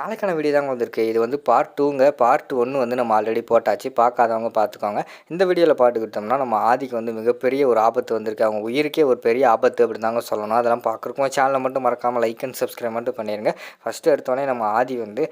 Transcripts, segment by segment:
நாளைக்கான வீடியோ தாங்க வந்திருக்கு. இது வந்து பார்ட் டூங்க பார்ட் ஒன்று வந்து நம்ம ஆல்ரெடி போட்டாச்சு. பார்க்காதவங்க பார்த்துக்கோங்க. இந்த வீடியோவில் பாட்டுக்கிட்டோம்னா நம்ம ஆதிக்கு வந்து மிகப்பெரிய ஒரு ஆபத்து வந்திருக்கு. அவங்க உயிருக்கே ஒரு பெரிய ஆபத்து அப்படி தாங்க சொல்லணும். அதெல்லாம் பார்க்குறக்கும் சேனலை மட்டும் மறக்காமல் லைக் அண்ட் சப்ஸ்கிரைப் மட்டும் பண்ணிடுங்க ஃபஸ்ட்டு எடுத்தோடனே நம்ம ஆதி வந்து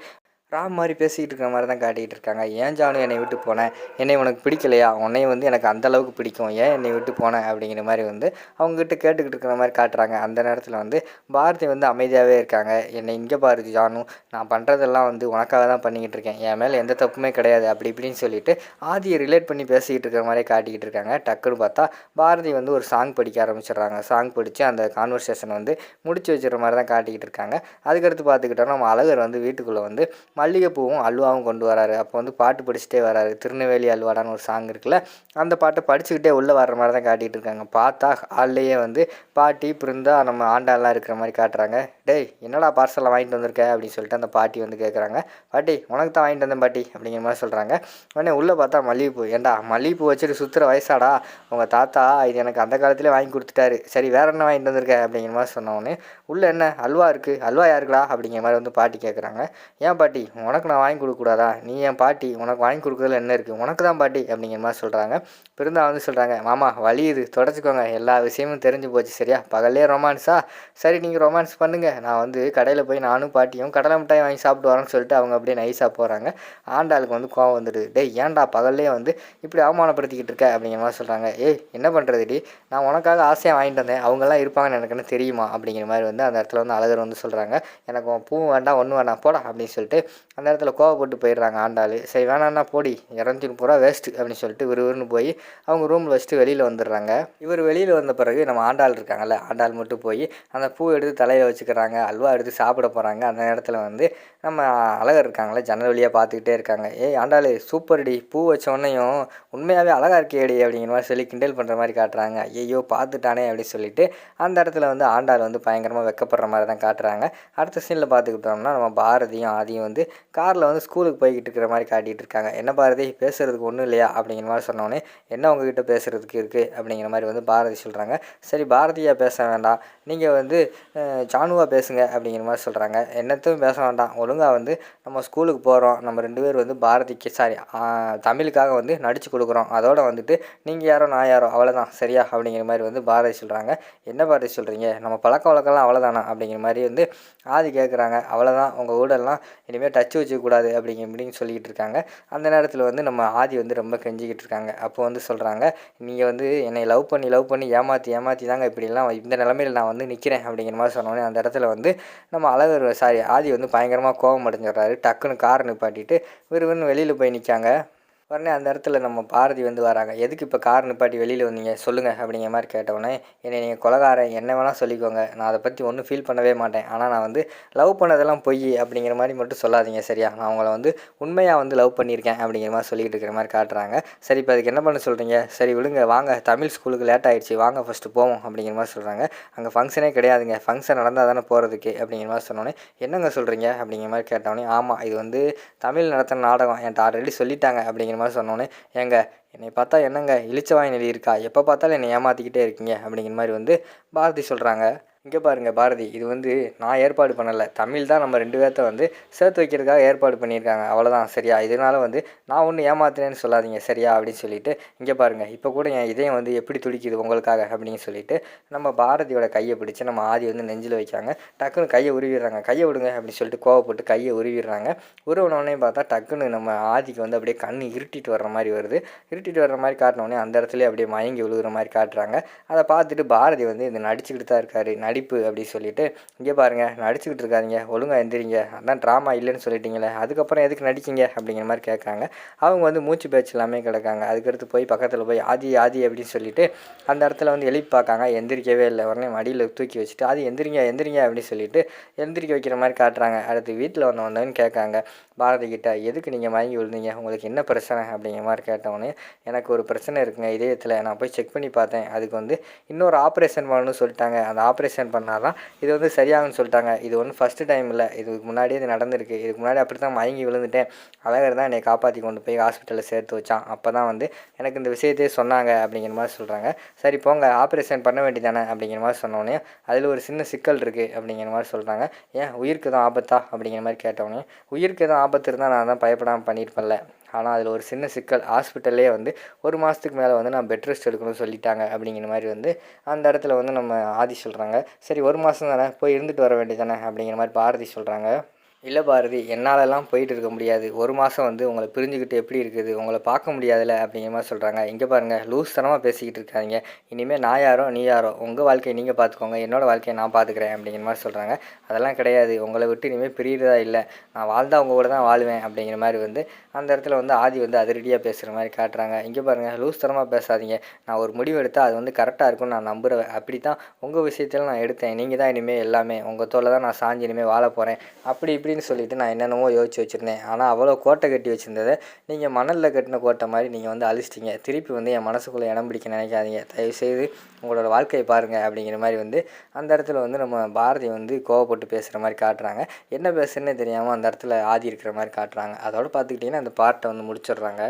ராம் மாதிரி பேசிக்கிட்டு இருக்கிற மாதிரி தான் காட்டிகிட்டு இருக்காங்க. ஏன் ஜானு என்னை விட்டு போனேன் என்னை உனக்கு பிடிக்கலையா? உன்னை வந்து எனக்கு அந்த அளவுக்கு பிடிக்கும். ஏன் என்னை விட்டு போனேன் அப்படிங்கிற மாதிரி வந்து அவங்ககிட்ட கேட்டுக்கிட்டு இருக்கிற மாதிரி காட்டுறாங்க. அந்த நேரத்தில் வந்து பாரதி வந்து அமைதியாகவே இருக்காங்க. என்னை இங்கே பாரு ஜானு. நான் பண்ணுறதெல்லாம் வந்து உனக்காக தான் பண்ணிக்கிட்டு இருக்கேன். என் மேலே எந்த தப்புமே கிடையாது. அப்படி இப்படின்னு சொல்லிட்டு ஆதியை ரிலேட் பண்ணி பேசிக்கிட்டு இருக்கிற மாதிரி காட்டிக்கிட்டு இருக்காங்க. டக்குன்னு பார்த்தா பாரதி வந்து ஒரு சாங் படிக்க ஆரம்பிச்சிடுறாங்க. சாங் படித்து அந்த கான்வர்சேஷன் வந்து முடிச்சு வச்சுற மாதிரி தான் காட்டிக்கிட்டு இருக்காங்க. அதுக்கடுத்து பார்த்துக்கிட்டோம்னா நம்ம அழகர் வந்து வீட்டுக்குள்ளே வந்து மல்லிகைப்பூவும் அல்வாவும் கொண்டு வராரு. அப்போ வந்து பாட்டு படிச்சுட்டே வராரு. திருநெல்வேலி அல்வாடான்னு ஒரு சாங் இருக்குல்ல அந்த பாட்டை படிச்சுக்கிட்டே உள்ளே வர்ற மாதிரி தான் காட்டிகிட்டு இருக்காங்க. பார்த்தா ஹால்லையே வந்து பாட்டி பிருந்தா நம்ம ஆண்டாலாம் இருக்கிற மாதிரி காட்டுறாங்க. டேய் என்னடா பார்சலில் வாங்கிட்டு வந்திருக்க? அப்படின்னு சொல்லிட்டு அந்த பாட்டி வந்து கேட்குறாங்க பாட்டி உனக்கு தான் வாங்கிட்டு வந்தேன் பாட்டி அப்படிங்கிற மாதிரி சொல்கிறாங்க உடனே உள்ளே பார்த்தா மல்லிகைப்பூ. ஏண்டா மல்லிகைப்பூ வச்சுட்டு சுற்றுற வயசாடா? உங்கள் தாத்தா இது எனக்கு அந்த காலத்திலே வாங்கி கொடுத்துட்டாரு. சரி வேற என்ன வாங்கிட்டு வந்திருக்க? அப்படிங்கிற மாதிரி சொன்னோடனே உள்ளே என்ன? அல்வா இருக்குது அல்வா யாருக்குடா? அப்படிங்கிற மாதிரி வந்து பாட்டி கேட்குறாங்க ஏன் பாட்டி? உனக்கு நான் வாங்கி கொடுக்கக்கூடாதா நீ என் பாட்டி உனக்கு வாங்கி கொடுக்குறதுல என்ன இருக்குது உனக்கு தான் பாட்டி அப்படிங்கிற மாதிரி சொல்கிறாங்க பிருந்தா வந்து சொல்கிறாங்க மாமா வலி இது. தொடச்சிக்கோங்க. எல்லா விஷயமும் தெரிஞ்சு போச்சு சரியா? பகல்லே ரொமான்ஸா? சரி நீங்கள் ரொமான்ஸ் பண்ணுங்கள் நான் வந்து கடையில் போய் நானும் பாட்டியும் கடலை மிட்டாய் வாங்கி சாப்பிட்டு வரேன்னு சொல்லிட்டு அவங்க அப்படியே நைஸாக போகிறாங்க ஆண்டாளுக்கு வந்து கோவம் வந்துடுது. டேய் ஏன்டா பகல்லே வந்து இப்படி அவமானப்படுத்திக்கிட்டு இருக்க? அப்படிங்கிற மாதிரி சொல்கிறாங்க ஏய் என்ன பண்ணுறதுடி நான் உனக்காக ஆசையாக வாங்கிட்டு வந்தேன். அவங்கெல்லாம் இருப்பாங்கன்னு எனக்கு என்ன தெரியுமா? அப்படிங்கிற மாதிரி வந்து அந்த இடத்துல வந்து அழகர் வந்து சொல்கிறாங்க எனக்கு பூ வேண்டாம் ஒன்றும் வேண்டாம். போடா அப்படின்னு சொல்லிட்டு அந்த இடத்துல கோவப்பட்டு போயிடுறாங்க ஆண்டாள். சரி வேணான்னா போடி இரநூத்தி முப்பது ரூபா வேஸ்ட்டு அப்படின்னு சொல்லிட்டு விறுவிறுன்னு போய் அவங்க ரூமில் வச்சுட்டு வெளியில் வந்துடுறாங்க. இவர் வெளியில் வந்த பிறகு நம்ம ஆண்டாள் இருக்காங்கல்ல ஆண்டாள் மட்டும் போய் அந்த பூ எடுத்து தலையில் வச்சுக்கிறாங்க அல்வா எடுத்து சாப்பிட போகிறாங்க அந்த நேரத்தில் வந்து நம்ம அழகர் இருக்காங்களே ஜன்னல் வழியாக பார்த்துக்கிட்டே இருக்காங்க. ஏய் ஆண்டாள் சூப்பர்டி பூ வச்ச உடனேயும் உண்மையாகவே அழகாக இருக்கேடி அப்படிங்கிற மாதிரி சொல்லி கிண்டல் பண்ணுற மாதிரி காட்டுறாங்க. ஐயோ பார்த்துட்டானே அப்படின்னு சொல்லிட்டு அந்த இடத்துல வந்து ஆண்டாள் வந்து பயங்கரமாக வெக்கப்படுற மாதிரி தான் காட்டுறாங்க. அடுத்த சீனில் பார்த்துக்கிட்டோம்னா நம்ம பாரதியும் ஆதியும் வந்து காரில் வந்து ஸ்கூலுக்கு போய்கிட்டு இருக்கிற மாதிரி காட்டிகிட்டு இருக்காங்க என்ன பாரதி பேசுகிறதுக்கு ஒன்றும் இல்லையா? அப்படிங்கிற மாதிரி சொன்னோடனே என்ன உங்ககிட்ட பேசுகிறதுக்கு இருக்குது அப்படிங்கிற மாதிரி வந்து பாரதி சொல்கிறாங்க சரி பாரதியாக பேச வேண்டாம். நீங்கள் வந்து ஜானுவாக பேசுங்க. அப்படிங்கிற மாதிரி சொல்கிறாங்க என்னத்தையும் பேச வேண்டாம். ஒழுங்காக வந்து நம்ம ஸ்கூலுக்கு போகிறோம் நம்ம ரெண்டு பேர் வந்து பாரதிக்கு சாரி தமிழுக்காக வந்து நடித்து கொடுக்குறோம். அதோடு வந்துட்டு நீங்கள் யாரோ நான் யாரோ அவ்வளோதான் சரியா? அப்படிங்கிற மாதிரி வந்து பாரதி சொல்கிறாங்க என்ன பாரதி சொல்கிறீங்க நம்ம பழக்க வழக்கம்லாம் அவ்வளோதானா அப்படிங்கிற மாதிரி வந்து ஆதி கேட்குறாங்க அவ்வளோதான் உங்கள் ஊடெல்லாம் இனிமேல் டச் வச்சுக்கூடாது அப்படிங்கிற அப்படின்னு சொல்லிக்கிட்டு இருக்காங்க அந்த நேரத்தில் வந்து நம்ம ஆதி வந்து ரொம்ப கெஞ்சிக்கிட்டு இருக்காங்க அப்போ வந்து சொல்கிறாங்க நீங்கள் வந்து என்னை லவ் பண்ணி லவ் பண்ணி ஏமாற்றி ஏமாற்றி தாங்க இப்படிலாம் இந்த நிலமையில் நான் வந்து நிற்கிறேன் அப்படிங்கிற மாதிரி சொன்னோன்னே அந்த இடத்துல வந்து நம்ம அழகர் சாரி ஆதி வந்து பயங்கரமாக கோபம் அடைஞ்சிடுறாரு. டக்குன்னு காரை நிப்பாட்டிட்டு விறுவிறுன்னு வெளியில் போய் நிற்காங்க உடனே அந்த இடத்துல நம்ம பாரதி வந்து வராங்க. எதுக்கு இப்போ கார் நிப்பாட்டி வெளியில் வந்தீங்க? சொல்லுங்கள் அப்படிங்கிற மாதிரி கேட்டவுடனே என்னை நீங்கள் கொலகாரன் என்ன வேணால் சொல்லிக்கோங்க. நான் அதை பற்றி ஒன்றும் ஃபீல் பண்ணவே மாட்டேன். ஆனால் நான் வந்து லவ் பண்ணதெல்லாம் பொய் அப்படிங்கிற மாதிரி மட்டும் சொல்லாதீங்க சரியா? நான் அவங்கள வந்து உண்மையாக வந்து லவ் பண்ணியிருக்கேன் அப்படிங்கிற மாதிரி சொல்லிக்கிட்டு இருக்கிற மாதிரி காட்டுறாங்க. சரி இப்போ அதுக்கு என்ன பண்ண சொல்கிறீங்க சரி விடுங்க. வாங்க. தமிழ் ஸ்கூலுக்கு லேட் ஆகிடுச்சு வாங்க ஃபஸ்ட்டு போவோம் அப்படிங்கிற மாதிரி சொல்கிறாங்க அங்கே ஃபங்க்ஷனே கிடையாதுங்க. ஃபங்க்ஷன் நடந்தால் தானே போகிறதுக்கு அப்படிங்கிற மாதிரி சொன்னோன்னே என்னங்க சொல்கிறீங்க அப்படிங்கிற மாதிரி கேட்டோடனே ஆமாம் இது வந்து தமிழ் நடத்துகிற நாடகம். என்கிட்ட ஆல்ரெடி சொல்லிட்டாங்க அப்படிங்கிற மாதிரி சொன்னோன்னே ஏங்க என்னை பார்த்தா என்னங்க இழிச்சவாய் நிலை இருக்கா? எப்போ பார்த்தாலும் என்னை ஏமாற்றிக்கிட்டே இருக்கீங்க? அப்படிங்கிற மாதிரி வந்து பாரதி சொல்கிறாங்க இங்கே பாருங்கள் பாரதி இது வந்து நான் ஏற்பாடு பண்ணலை. தமிழ் தான் நம்ம ரெண்டு பேர்த்த வந்து சேர்த்து வைக்கிறதுக்காக ஏற்பாடு பண்ணியிருக்காங்க. அவ்வளோதான் சரியா? இதனால் வந்து நான் ஒன்றும் ஏமாத்தினேன்னு சொல்லாதீங்க சரியா? அப்படின்னு சொல்லிட்டு இங்கே பாருங்கள் இப்போ கூட என் இதயம் வந்து எப்படி துடிக்குது உங்களுக்காக அப்படின்னு சொல்லிட்டு நம்ம பாரதியோட கையை பிடிச்சி நம்ம ஆதி வந்து நெஞ்சில் வைக்காங்க டக்குன்னு கையை உருவிடுறாங்க. கையை விடுங்க அப்படின்னு சொல்லிட்டு கோவப்பட்டு கையை உருவிடுறாங்க. உருவினோடனே பார்த்தா டக்குன்னு நம்ம ஆதிக்கு வந்து அப்படியே கண் இருட்டிட்டு வர்ற மாதிரி வருது. இருட்டிட்டு வர்ற மாதிரி காட்டினோடனே அந்த இடத்துல அப்படியே மயங்கி விழுகிற மாதிரி காட்டுறாங்க. அதை பார்த்துட்டு பாரதி வந்து இந்த நடிச்சுக்கிட்டு தான் இருக்காரு நடிப்பு அப்படின்னு சொல்லிட்டு இங்கே பாருங்கள் நடிச்சுக்கிட்டு இருக்காதீங்க ஒழுங்காக எந்திரிங்க அதான் ட்ராமா இல்லைன்னு சொல்லிட்டீங்களே அதுக்கப்புறம் எதுக்கு நடிச்சிங்க அப்படிங்கிற மாதிரி கேட்காங்க அவங்க வந்து மூச்சு பேச்சு எல்லாமே கிடக்காங்க. அதுக்கடுத்து போய் பக்கத்தில் போய் ஆதி ஆதி அப்படின்னு சொல்லிட்டு அந்த இடத்துல வந்து எழுப்பி பார்க்காங்க. எந்திரிக்கவே இல்லை. உடனே மடியில் தூக்கி வச்சுட்டு அது எந்திரிங்க எந்திரிங்க அப்படின்னு சொல்லிட்டு எந்திரிக்க வைக்கிற மாதிரி காட்டுறாங்க. அடுத்து வீட்டில் வந்த வந்தவன்னு கேட்காங்க பாரதி கிட்ட எதுக்கு நீங்கள் மயங்கி விழுந்தீங்க? உங்களுக்கு என்ன பிரச்சனை? அப்படிங்கிற மாதிரி கேட்டவொடனே எனக்கு ஒரு பிரச்சனை இருக்குங்க இதயத்தில். நான் போய் செக் பண்ணி பார்த்தேன். அதுக்கு வந்து இன்னொரு ஆப்ரேஷன் பண்ணணும்னு சொல்லிட்டாங்க. அந்த ஆப்ரேஷன் ஆப்ரேஷன் பண்ணாதான் இது வந்து சரியாகும்னு சொல்லிட்டாங்க. இது ஒன்றும் ஃபஸ்ட்டு டைம் இல்லை. இதுக்கு முன்னாடியே இது நடந்திருக்கு. இதுக்கு முன்னாடி அப்படி தான் மயங்கி விழுந்துட்டேன். அழகர் தான் என்னை காப்பாற்றி கொண்டு போய் ஹாஸ்பிட்டலில் சேர்த்து வச்சான். அப்போ தான் வந்து எனக்கு இந்த விஷயத்தையே சொன்னாங்க அப்படிங்கிற மாதிரி சொல்கிறாங்க சரி போங்க. ஆப்ரேஷன் பண்ண வேண்டியதானே அப்படிங்கிற மாதிரி சொன்னோடனே அதில் ஒரு சின்ன சிக்கல் இருக்குது அப்படிங்கிற மாதிரி சொல்கிறாங்க ஏன்? உயிருக்கு தான் ஆபத்தா? அப்படிங்கிற மாதிரி கேட்டவொடனே உயிருக்கு எதுவும் ஆபத்து இருந்தால் நான் தான் பயப்படாமல் பண்ணியிருப்பேன்ல. ஆனால் அதில் ஒரு சின்ன சிக்கல். ஹாஸ்பிட்டல்லே வந்து ஒரு மாதத்துக்கு மேலே வந்து நான் பெட் ரெஸ்ட் எடுக்கணும்னு சொல்லிட்டாங்க அப்படிங்கிற மாதிரி வந்து அந்த இடத்துல வந்து நம்ம ஆதி சொல்கிறாங்க சரி ஒரு மாதம் தானே போய் இருந்துட்டு வர வேண்டியதானே அப்படிங்கிற மாதிரி பாரதி சொல்கிறாங்க இல்லை பாரதி என்னாலலாம் போயிட்டு இருக்க முடியாது. ஒரு மாதம் வந்து உங்களை பிரிஞ்சுக்கிட்டு எப்படி இருக்குது? உங்களை பார்க்க முடியாதுல்ல அப்படிங்கிற மாதிரி சொல்கிறாங்க இங்கே பாருங்கள் லூஸ் தனமாக பேசிக்கிட்டு இருக்காங்க இனிமேல் நான் யாரோ நீ யாரோ உங்கள் வாழ்க்கையை நீங்கள் பார்த்துக்கோங்க. என்னோடய வாழ்க்கையை நான் பார்த்துக்கிறேன் அப்படிங்கிற மாதிரி சொல்கிறாங்க அதெல்லாம் கிடையாது. உங்களை விட்டு இனிமேல் பிரியிறதா இல்லை. நான் வாழ்ந்தால் உங்கள் கூட தான் வாழ்வேன் அப்படிங்கிற மாதிரி வந்து அந்த இடத்துல வந்து ஆதி வந்து அதிரடியாக பேசுகிற மாதிரி காட்டுறாங்க. இங்கே பாருங்கள் லூஸ் தனமாக பேசாதீங்க. நான் ஒரு முடிவு எடுத்தால் அது வந்து கரெக்டாக இருக்கும்னு நான் நம்புகிறேன் அப்படி தான் உங்கள் விஷயத்தில் நான் எடுத்தேன். நீங்கள் தான் இனிமேல் எல்லாமே உங்கள் தோலை தான் நான் சாஞ்சு இனிமேல் வாழ போகிறேன் அப்படி இப்படி இப்படின்னு சொல்லிட்டு நான் என்னென்னமோ யோசிச்சு வச்சுருந்தேன். ஆனால் அவ்வளோ கோட்டை கட்டி வச்சுருந்ததை நீங்கள் மணலில் கட்டின கோட்டை மாதிரி நீங்கள் வந்து அழிச்சிட்டிங்க. திருப்பி வந்து என் மனசுக்குள்ளே இடம் பிடிக்க நினைக்காதீங்க. தயவுசெய்து உங்களோட வாழ்க்கையை பாருங்கள் அப்படிங்கிற மாதிரி வந்து அந்த இடத்துல வந்து நம்ம பாரதி வந்து கோவப்பட்டு பேசுகிற மாதிரி காட்டுறாங்க. என்ன பேசுறேன்னே தெரியாமல் அந்த இடத்துல ஆதி இருக்கிற மாதிரி காட்டுறாங்க. அதோட பார்த்துக்கிட்டிங்கன்னா அந்த பாட்டை வந்து முடிச்சிடுறாங்க.